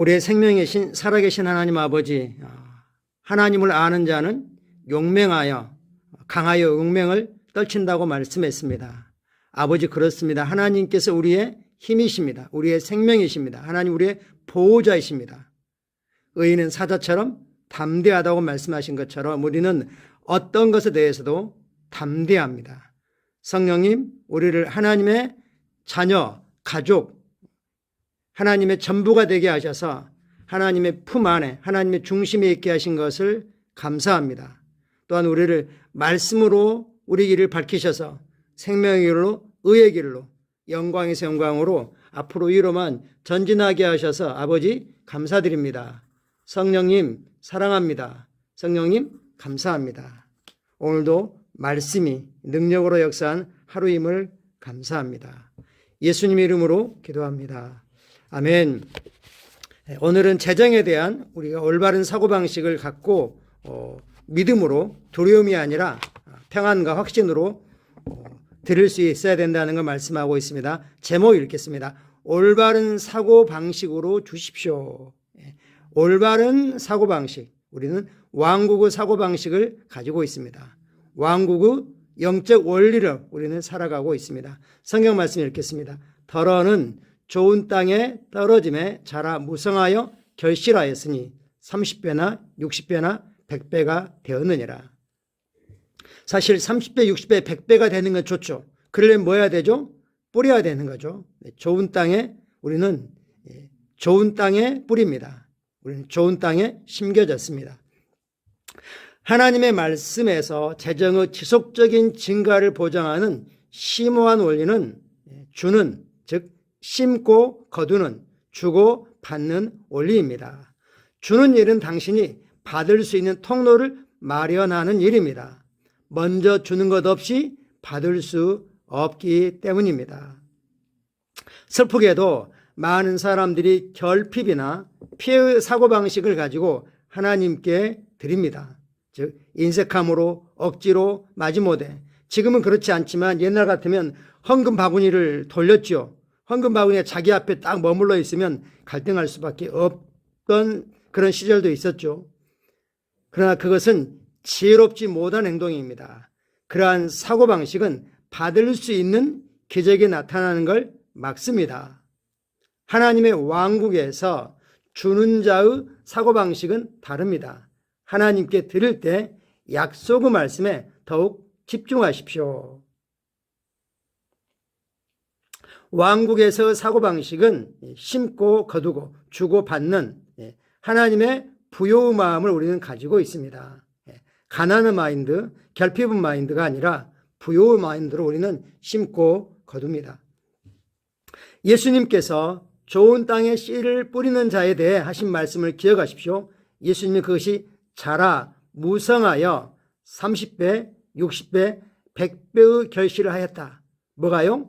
우리의 생명이신 살아계신 하나님 아버지, 아, 하나님을 아는 자는 용맹하여 강하여 용맹을 떨친다고 말씀했습니다. 아버지 그렇습니다. 하나님께서 우리의 힘이십니다. 우리의 생명이십니다. 하나님 우리의 보호자이십니다. 의인은 사자처럼 담대하다고 말씀하신 것처럼 우리는 어떤 것에 대해서도 담대합니다. 성령님, 우리를 하나님의 자녀, 가족, 하나님의 전부가 되게 하셔서 하나님의 품 안에, 하나님의 중심에 있게 하신 것을 감사합니다. 또한 우리를 말씀으로 우리 길을 밝히셔서 생명의 길로, 의의 길로, 영광에서 영광으로 앞으로 위로만 전진하게 하셔서 아버지 감사드립니다. 성령님 사랑합니다. 성령님 감사합니다. 오늘도 말씀이 능력으로 역사한 하루임을 감사합니다. 예수님 이름으로 기도합니다. 아멘. 오늘은 재정에 대한 우리가 올바른 사고방식을 갖고 어, 믿음으로 두려움이 아니라 평안과 확신으로 어, 들을 수 있어야 된다는 걸 말씀하고 있습니다. 제목 읽겠습니다. 올바른 사고방식으로 주십시오. 예, 올바른 사고방식. 우리는 왕국의 사고방식을 가지고 있습니다. 왕국의 영적 원리를 우리는 살아가고 있습니다. 성경 말씀 읽겠습니다. 더러는 좋은 땅에 떨어짐에 자라 무성하여 결실하였으니 30배나 60배나 100배가 되었느니라. 사실 30배, 60배, 100배가 되는 건 좋죠. 그러려면 뭐 해야 되죠? 뿌려야 되는 거죠. 네, 좋은 땅에 우리는 예, 좋은 땅에 뿌립니다. 우리는 좋은 땅에 심겨졌습니다. 하나님의 말씀에서 재정의 지속적인 증가를 보장하는 심오한 원리는 예, 주는 즉 심고 거두는 주고 받는 원리입니다. 주는 일은 당신이 받을 수 있는 통로를 마련하는 일입니다. 먼저 주는 것 없이 받을 수 없기 때문입니다. 슬프게도 많은 사람들이 결핍이나 피해 사고방식을 가지고 하나님께 드립니다. 즉, 인색함으로 억지로 마지못해. 지금은 그렇지 않지만 옛날 같으면 헌금 바구니를 돌렸죠. 헌금 바구니가 자기 앞에 딱 머물러 있으면 갈등할 수밖에 없던 그런 시절도 있었죠. 그러나 그것은 지혜롭지 못한 행동입니다. 그러한 사고방식은 받을 수 있는 기적이 나타나는 걸 막습니다. 하나님의 왕국에서 주는 자의 사고방식은 다릅니다. 하나님께 드릴 때 약속의 말씀에 더욱 집중하십시오. 왕국에서 사고방식은 심고 거두고 주고 받는 예, 하나님의 부여의 마음을 우리는 가지고 있습니다. 예, 가난한 마인드, 결핍은 마인드가 아니라 부여의 마인드로 우리는 심고 거둡니다. 예수님께서 좋은 땅에 씨를 뿌리는 자에 대해 하신 말씀을 기억하십시오. 예수님이 그것이 자라 무성하여 30배, 60배, 100배의 결실을 하였다. 뭐가요?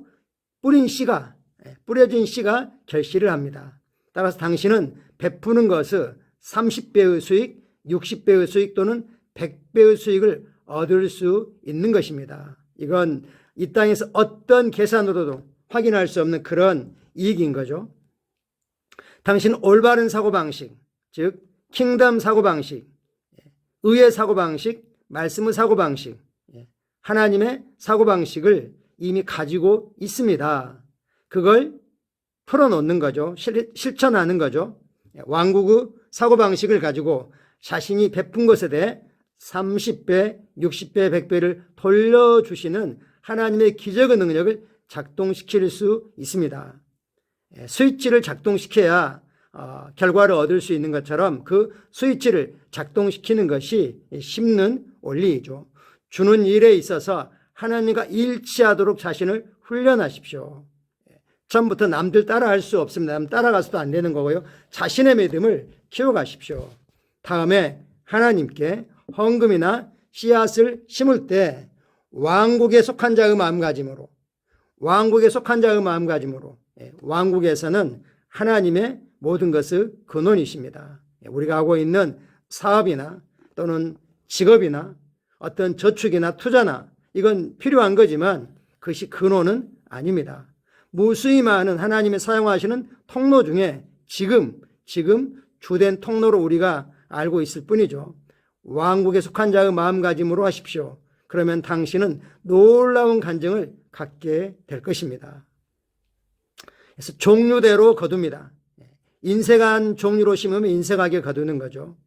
뿌린 씨가, 예, 뿌려진 씨가 결실을 합니다. 따라서 당신은 베푸는 것을 30배의 수익, 60배의 수익 또는 100배의 수익을 얻을 수 있는 것입니다. 이건 이 땅에서 어떤 계산으로도 확인할 수 없는 그런 이익인 거죠. 당신 올바른 사고방식, 즉, 킹덤 사고방식, 의의 사고방식, 말씀의 사고방식, 하나님의 사고방식을 이미 가지고 있습니다. 그걸 풀어놓는 거죠. 실, 실천하는 거죠. 왕국의 사고방식을 가지고 자신이 베푼 것에 대해 30배, 60배, 100배를 돌려주시는 하나님의 기적의 능력을 작동시킬 수 있습니다. 예, 스위치를 작동시켜야 어, 결과를 얻을 수 있는 것처럼 그 스위치를 작동시키는 것이 심는 원리이죠. 주는 일에 있어서 하나님과 일치하도록 자신을 훈련하십시오. 예, 처음부터 남들 따라할 수 없습니다. 남 따라가서도 안 되는 거고요. 자신의 믿음을 키워가십시오. 다음에 하나님께 헌금이나 씨앗을 심을 때 왕국에 속한 자의 마음가짐으로 왕국에 속한 자의 마음가짐으로 예, 왕국에서는 하나님의 모든 것을 근원이십니다. 예, 우리가 하고 있는 사업이나 또는 직업이나 어떤 저축이나 투자나 이건 필요한 거지만 그것이 근원은 아닙니다. 무수히 많은 하나님의 사용하시는 통로 중에 지금 지금 주된 통로로 우리가 알고 있을 뿐이죠. 왕국에 속한 자의 마음가짐으로 하십시오. 그러면 당신은 놀라운 간증을 갖게 될 것입니다. 그래서 종류대로 거둡니다. 인색한 종류로 심으면 인색하게 거두는 거죠.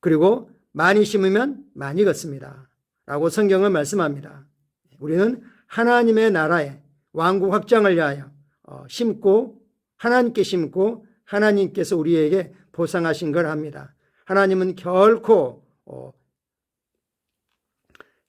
그리고 많이 심으면 많이 걷습니다. 라고 성경은 말씀합니다. 우리는 하나님의 나라에 왕국 확장을 위하여 어, 심고 하나님께 심고 하나님께서 우리에게 보상하신 걸 합니다. 하나님은 결코 어,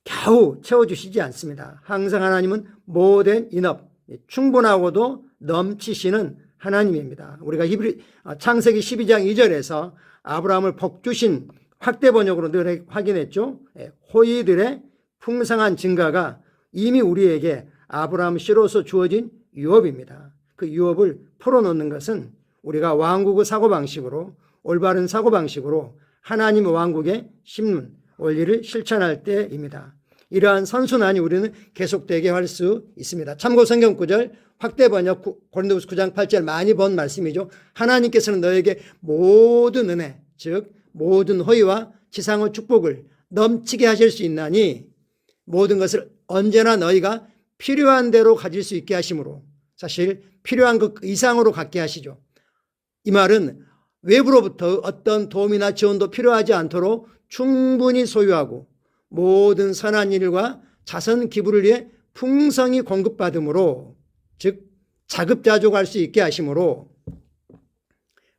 겨우 채워주시지 않습니다. 항상 하나님은 모든 인업, 충분하고도 넘치시는 하나님입니다. 우리가 히브리 어, 창세기 12장 2절에서 아브라함을 복 주신 확대 번역으로 늘 확인했죠. 예, 호의들의 풍성한 증가가 이미 우리에게 아브라함 씨로서 주어진 유업입니다. 그 유업을 풀어놓는 것은 우리가 왕국의 사고방식으로 올바른 사고방식으로 하나님의 왕국에 심는 원리를 실천할 때입니다. 이러한 선순환이 우리는 계속되게 할 수 있습니다. 참고 성경 구절 확대 번역 고린도후서 9장 8절 많이 본 말씀이죠. 하나님께서는 너에게 모든 은혜 즉 모든 허위와 지상의 축복을 넘치게 하실 수 있나니 모든 것을 언제나 너희가 필요한 대로 가질 수 있게 하심으로 사실 필요한 것 이상으로 갖게 하시죠. 이 말은 외부로부터 어떤 도움이나 지원도 필요하지 않도록 충분히 소유하고 모든 선한 일과 자선 기부를 위해 풍성히 공급받음으로 즉 자급자족할 수 있게 하심으로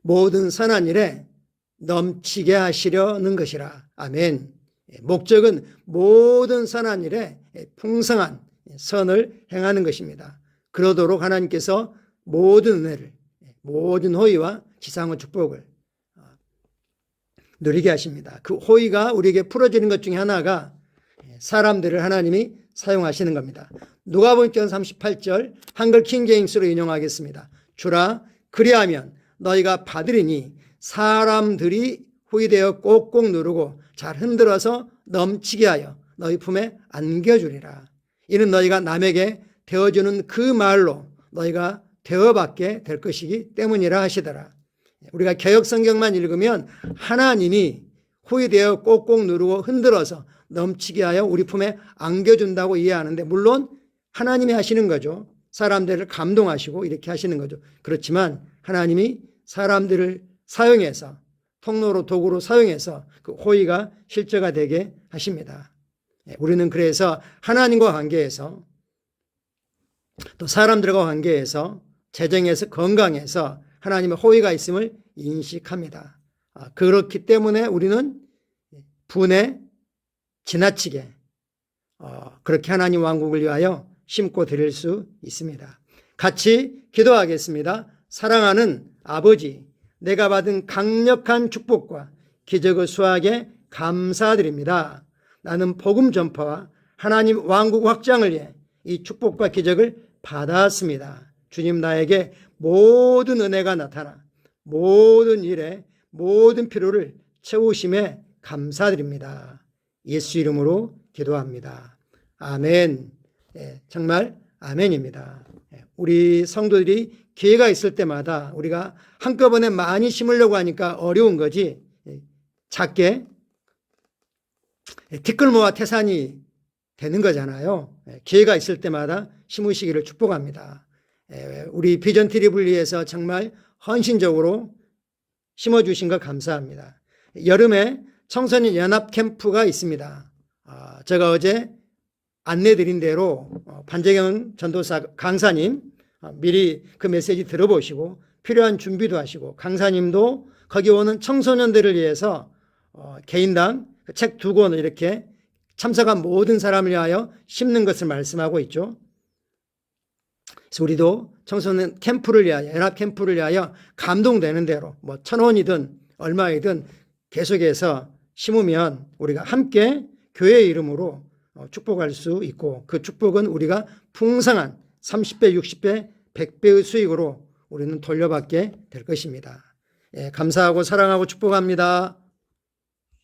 모든 선한 일에 넘치게 하시려는 것이라. 아멘. 목적은 모든 선한 일에 풍성한 선을 행하는 것입니다. 그러도록 하나님께서 모든 은혜를, 모든 호의와 지상의 축복을 어, 누리게 하십니다. 그 호의가 우리에게 풀어지는 것 중에 하나가 사람들을 하나님이 사용하시는 겁니다. 누가복음 38절 한글 킹제임스로 인용하겠습니다. 주라 그리하면 너희가 받으리니 사람들이 후이되어 꼭꼭 누르고 잘 흔들어서 넘치게 하여 너희 품에 안겨주리라. 이는 너희가 남에게 되어주는 그 말로 너희가 대어받게 될 것이기 때문이라 하시더라. 우리가 개혁 성경만 읽으면 하나님이 후이되어 꼭꼭 누르고 흔들어서 넘치게 하여 우리 품에 안겨준다고 이해하는데 물론 하나님이 하시는 거죠. 사람들을 감동하시고 이렇게 하시는 거죠. 그렇지만 하나님이 사람들을 사용해서 통로로 도구로 사용해서 그 호의가 실제가 되게 하십니다. 예, 우리는 그래서 하나님과 관계에서 또 사람들과 관계에서 재정에서 건강에서 하나님의 호의가 있음을 인식합니다. 아, 그렇기 때문에 우리는 분에 지나치게 어, 그렇게 하나님 왕국을 위하여 심고 드릴 수 있습니다. 같이 기도하겠습니다. 사랑하는 아버지, 내가 받은 강력한 축복과 기적의 수확에 감사드립니다. 나는 복음 전파와 하나님 왕국 확장을 위해 이 축복과 기적을 받았습니다. 주님 나에게 모든 은혜가 나타나 모든 일에 모든 필요를 채우심에 감사드립니다. 예수 이름으로 기도합니다. 아멘. 예, 정말 아멘입니다. 예, 우리 성도들이 기회가 있을 때마다 우리가 한꺼번에 많이 심으려고 하니까 어려운 거지. 예, 작게 예, 티끌 모아 태산이 되는 거잖아요. 예, 기회가 있을 때마다 심으시기를 축복합니다. 예, 우리 비전 위해서 정말 헌신적으로 심어주신 것 감사합니다. 여름에 청소년 연합 캠프가 있습니다. 아, 제가 어제 안내드린 대로 어, 반재경 전도사 강사님 어, 미리 그 메시지 들어보시고 필요한 준비도 하시고 강사님도 거기 오는 청소년들을 위해서 어, 개인당 그책두 권을 이렇게 참석한 모든 사람을 위하여 심는 것을 말씀하고 있죠. 그래서 우리도 청소년 캠프를 위하여 연합 캠프를 위하여 감동되는 대로 뭐 천 원이든 얼마이든 계속해서 심으면 우리가 함께 교회의 이름으로 어, 축복할 수 있고 그 축복은 우리가 풍성한 30배, 60배, 100배의 수익으로 우리는 돌려받게 될 것입니다. 예, 감사하고 사랑하고 축복합니다.